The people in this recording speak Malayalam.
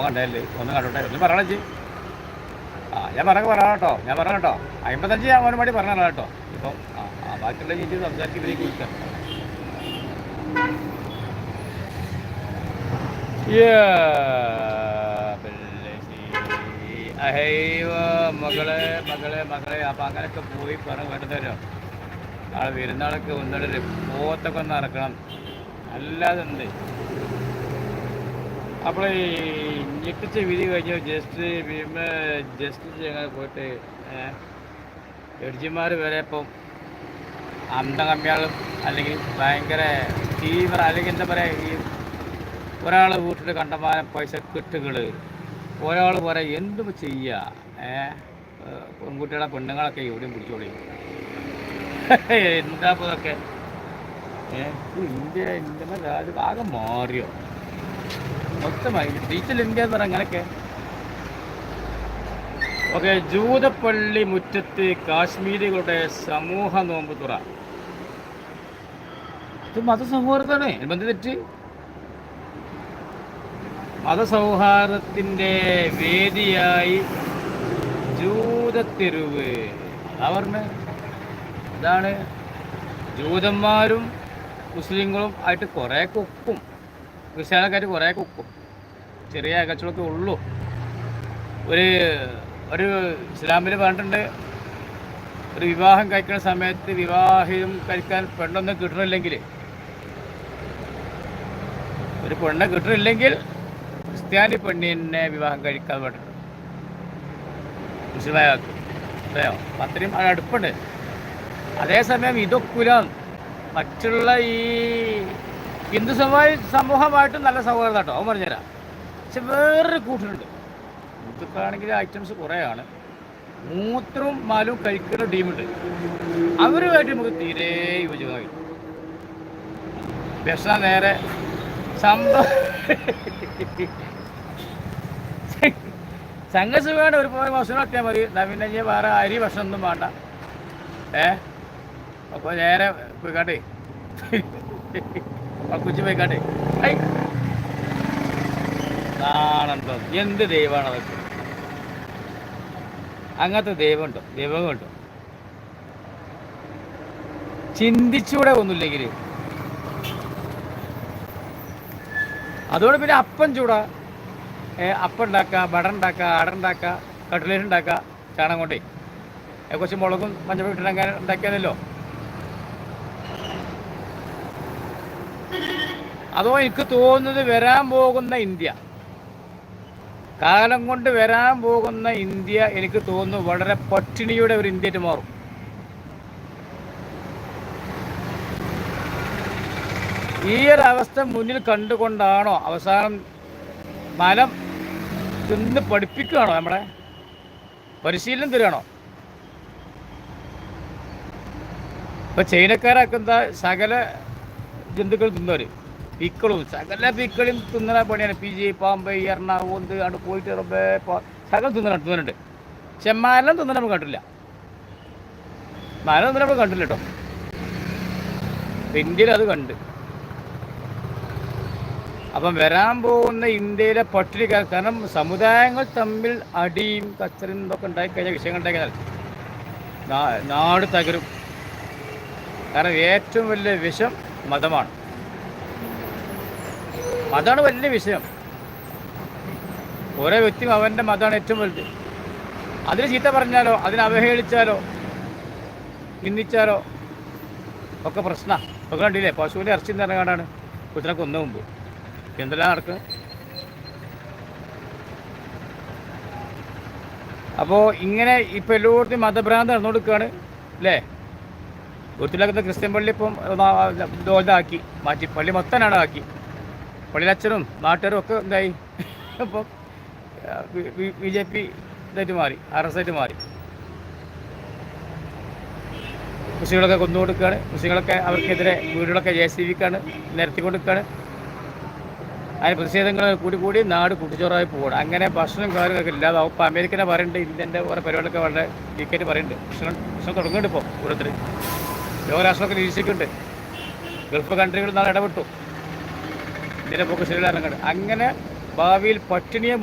മോൻ കണ്ടല്ലേ ഒന്ന് കണ്ടോട്ടെ. ഒന്ന് പറയണം ചെയ്യും ആ ഞാൻ പറഞ്ഞു പറയാം കേട്ടോ. ഞാൻ പറഞ്ഞു കേട്ടോ. അമ്പത്തഞ്ച് ഞാൻ അവന് വേണ്ടി പറഞ്ഞു കേട്ടോ. ഇപ്പം ആ ബാക്കിയുള്ള ചേച്ചി സംസാരിച്ച് ഇവരേക്ക് വിളിക്കാം മകളെ മകളെ മകളെ അപ്പം അങ്ങനെയൊക്കെ പോയി പറഞ്ഞ് വേണ്ടതരോ ആ വരുന്നാളൊക്കെ ഒന്നിടര് പോത്തൊക്കെ ഒന്ന് ഇറക്കണം അല്ലാതെ എന്ത്? അപ്പോൾ ഈ ഞെട്ടിച്ച വിധി കഴിഞ്ഞ്? ജസ്റ്റ് ഭീമ ജസ്റ്റിസ് ഞങ്ങൾ പോയിട്ട് ജഡ്ജിമാർ വരെ ഇപ്പം അന്തകമ്മിയാളും അല്ലെങ്കിൽ ഭയങ്കര തീവ്ര അല്ലെങ്കിൽ എന്താ പറയുക ഈ ഒരാൾ വീട്ടിൽ കണ്ടമാനം പൈസ കിട്ടുകൾ ഒരാൾ പറയാം എന്തും ചെയ്യുക പെൺകുട്ടികളെ പെണ്ണുങ്ങളൊക്കെ എവിടെയും പിടിച്ചോളി. എന്താ ഇതൊക്കെ? ഇന്ത്യ ഇന്ത്യ രാജ്യം ആകെ മാറിയോ? മൊത്തമായി. ഡിജിറ്റൽ ഇന്ത്യ അങ്ങനെയൊക്കെ. ഓക്കെ ജൂതപ്പള്ളി മുറ്റത്ത് കാശ്മീരികളുടെ സമൂഹ നോമ്പ് തുറ. ഇത് മതസൗഹാർദ്ദമാണ്. എന്ത് തെറ്റ്? മതസൗഹാർദ്ദത്തിന്റെ വേദിയായി ജൂതത്തെരുവ്. പറഞ്ഞ. ഇതാണ് ജൂതന്മാരും മുസ്ലിങ്ങളും ആയിട്ട് കുറേ ഒക്കും ആൾക്കാർ കുറേ കുക്കും. ചെറിയ കച്ചവടമൊക്കെ ഉള്ളൂ. ഒരു ഒരു ഇസ്ലാമിൽ പറഞ്ഞിട്ടുണ്ട് ഒരു വിവാഹം കഴിക്കുന്ന സമയത്ത് വിവാഹം കഴിക്കാൻ പെണ്ണൊന്നും കിട്ടണില്ലെങ്കിൽ ഒരു പെണ്ണെ കിട്ടണില്ലെങ്കിൽ ക്രിസ്ത്യാനി പെണ്ണിനെ വിവാഹം കഴിക്കാൻ വേണ്ടി മുസ്ലിമായാൾക്ക് അറിയോ അത്രയും? അത് അടുപ്പുണ്ട്. അതേസമയം ഇതൊക്കുല മറ്റുള്ള ഈ ഹിന്ദു സമൂഹ സമൂഹമായിട്ടും നല്ല സൗഹൃദം കേട്ടോ. അവൻ പറഞ്ഞുതരാം. പക്ഷെ വേറൊരു കൂട്ടുണ്ട് ഹിന്ദുക്കളാണെങ്കിൽ ഐറ്റംസ് കുറേയാണ്. മൂത്രവും മാലും കഴിക്കുന്ന ടീമുണ്ട്. അവരുമായിട്ട് നമുക്ക് തീരെ യോജിതമായി വിഷ നേരെ സംഭവം സംഘസ് വേണ്ട ഒരു പോയ ഭക്ഷണം ഒക്കെയാൽ മതി. നവീനഞ്ഞ് വേറെ അരി ഭക്ഷണം ഒന്നും വേണ്ട. ഏ? അപ്പോൾ നേരെ പോയിക്കാട്ടെ കുച്ചി പോയിക്കാട്ടെ ഐ. എന്ത് ദൈവമാണ് അതൊക്കെ? അങ്ങനത്തെ ദൈവമുണ്ടോ? ദൈവമുണ്ടോ ചിന്തിച്ചൂടെ ഒന്നുമില്ലെങ്കിൽ അതുകൊണ്ട് പിന്നെ അപ്പം ചൂടാ. അപ്പം ഉണ്ടാക്കുക ബട ഉണ്ടാക്കുക അട ഉണ്ടാക്കുക കട്ട്ലേറ്റ് ഉണ്ടാക്കുക ചാണകം കൊണ്ടേ. കുറച്ച് മുളകും മഞ്ഞപ്പൊടി ഉണ്ടാക്കാൻ ഉണ്ടാക്കിയാലല്ലോ. അതോ എനിക്ക് തോന്നുന്നത് വരാൻ പോകുന്ന ഇന്ത്യ. കാലം കൊണ്ട് വരാൻ പോകുന്ന ഇന്ത്യ എനിക്ക് തോന്നുന്നു വളരെ പട്ടിണിയുടെ ഒരു ഇന്ത്യയായിട്ട് മാറും. ഈ ഒരു അവസ്ഥ മുന്നിൽ കണ്ടുകൊണ്ടാണോ അവസാനം മലം തിന്ന് പഠിപ്പിക്കുകയാണോ നമ്മളെ? പരിശീലനം തരികയാണോ? ഇപ്പൊ ചൈനക്കാരൊക്കെ എന്താ സകല ജന്തുക്കൾ തിന്നവര്? പീക്കളും. സകല പിക്കളും തിന്നുന്ന പണിയാണ്. പി ജി പാമ്പ് എറണാകുളത്ത് അവിടെ പോയിട്ട് റബ്ബേ സകലം തിന്നണം തിന്നുന്നുണ്ട് മരം തിന്നണ നമ്മൾ കണ്ടില്ല മരം തിന്നണ നമ്മൾ കണ്ടില്ല കേട്ടോ. ഇന്ത്യയിൽ അത് കണ്ട്. അപ്പം വരാൻ പോകുന്ന ഇന്ത്യയിലെ പട്ടിണി കാരണം സമുദായങ്ങൾ തമ്മിൽ അടിയും കച്ചറും ഇതൊക്കെ ഉണ്ടായിക്കഴിഞ്ഞാൽ വിഷയങ്ങൾ ഉണ്ടാക്കിയാൽ നാ- നാട് തകരും. കാരണം ഏറ്റവും വലിയ വിഷം മതമാണ്. മതമാണ് വലിയ വിഷയം. ഓരോ വ്യക്തിയും അവന്റെ മതമാണ് ഏറ്റവും വലുത്. അതിന് ചീത്ത പറഞ്ഞാലോ അതിനെ അവഹേളിച്ചാലോ നിന്ദിച്ചാലോ ഒക്കെ പ്രശ്നമാണ് ഒക്കെ കണ്ടില്ലേ? പശുവിന്റെ ഇറച്ചി നിറങ്ങാണ്ടാണ് കുത്തിനെ കൊന്ന മുമ്പ്. എന്തെല്ലാം നടക്കുന്നത് അപ്പോൾ ഇങ്ങനെ ഇപ്പോൾ എല്ലായിടത്തും മതഭ്രാന്ത് നടന്നുകൊടുക്കുകയാണ് അല്ലേ? ഒരുത്തിലാക്കുന്ന ക്രിസ്ത്യൻ പള്ളി ഇപ്പം ഇതാക്കി. മാറ്റി പള്ളി മൊത്തനാണ് ആക്കി പള്ളിയിലച്ഛനും നാട്ടുകാരും ഒക്കെ എന്തായി? ഇപ്പം ബി ജെ പി ഇതായിട്ട് മാറി ആർ എസ് ആയിട്ട് മാറി. മുസ്ലിങ്ങളൊക്കെ കൊന്നുകൊടുക്കുകയാണ്. മുസ്ലിങ്ങളൊക്കെ അവർക്കെതിരെ വീടുകളൊക്കെ ജെ സി നിരത്തി കൊടുക്കുകയാണ് അതിന് പ്രതിഷേധങ്ങൾ കൂടി കൂടി നാട് കൂട്ടിച്ചോറായി പോകണം അങ്ങനെ ഭക്ഷണം കാര്യങ്ങളൊക്കെ ഇല്ലാതാവും. ഇപ്പോൾ അമേരിക്കനെ പറയുന്നുണ്ട് ഇന്ത്യന്റെ ഓരോ പരിപാടികളൊക്കെ വളരെ ടിക്കറ്റ് പറയുന്നുണ്ട്. ഭക്ഷണം ഭക്ഷണം തുടങ്ങുന്നുണ്ട് ഇപ്പോൾ ഓരോരുത്തർ. ലോകരാഷ്ട്രമൊക്കെ നിരീക്ഷിക്കുന്നുണ്ട്. ഗൾഫ് കൺട്രികളിൽ നാളെ ഇടപെട്ടു. ഇന്ത്യയുടെ പോക്ക് ശരിയിലാണ് അങ്ങനെ ഭാവിയിൽ പട്ടിണിയെ